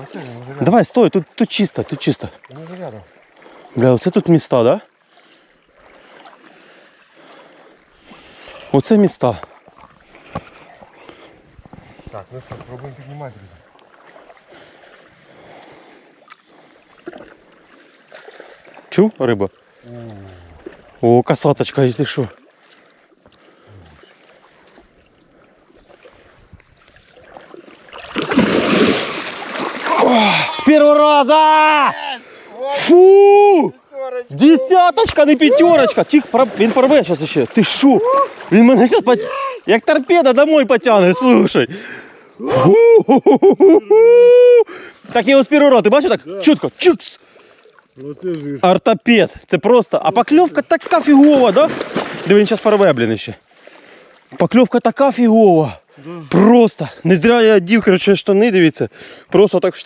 ось це він вже рядом. Давай, стой, тут, тут чисто, тут чисто. Він вже рядом. Бля, оце тут міста, да? Оце міста. Так, ну що, пробуємо піднімати, друзі. Чув риба? О, косаточка, і ти що? О, З першого раза! Фу! Десяточка, не п'ятерочка. Тих, пор- він порве зараз ще. Ти що? Він мене зараз по... як торпеда домой потягне, слушай. Ху-ху-ху-ху-ху. Так я його з першого разу, ти бачиш так? Чутко, чукс. Оце жир. Ортопед. Це просто. А покльовка така фігова, да? Диви, він зараз порве, блін, ще. Покльовка така фігова. Просто. Не зря я одів, коротше, штани, дивіться. Просто так в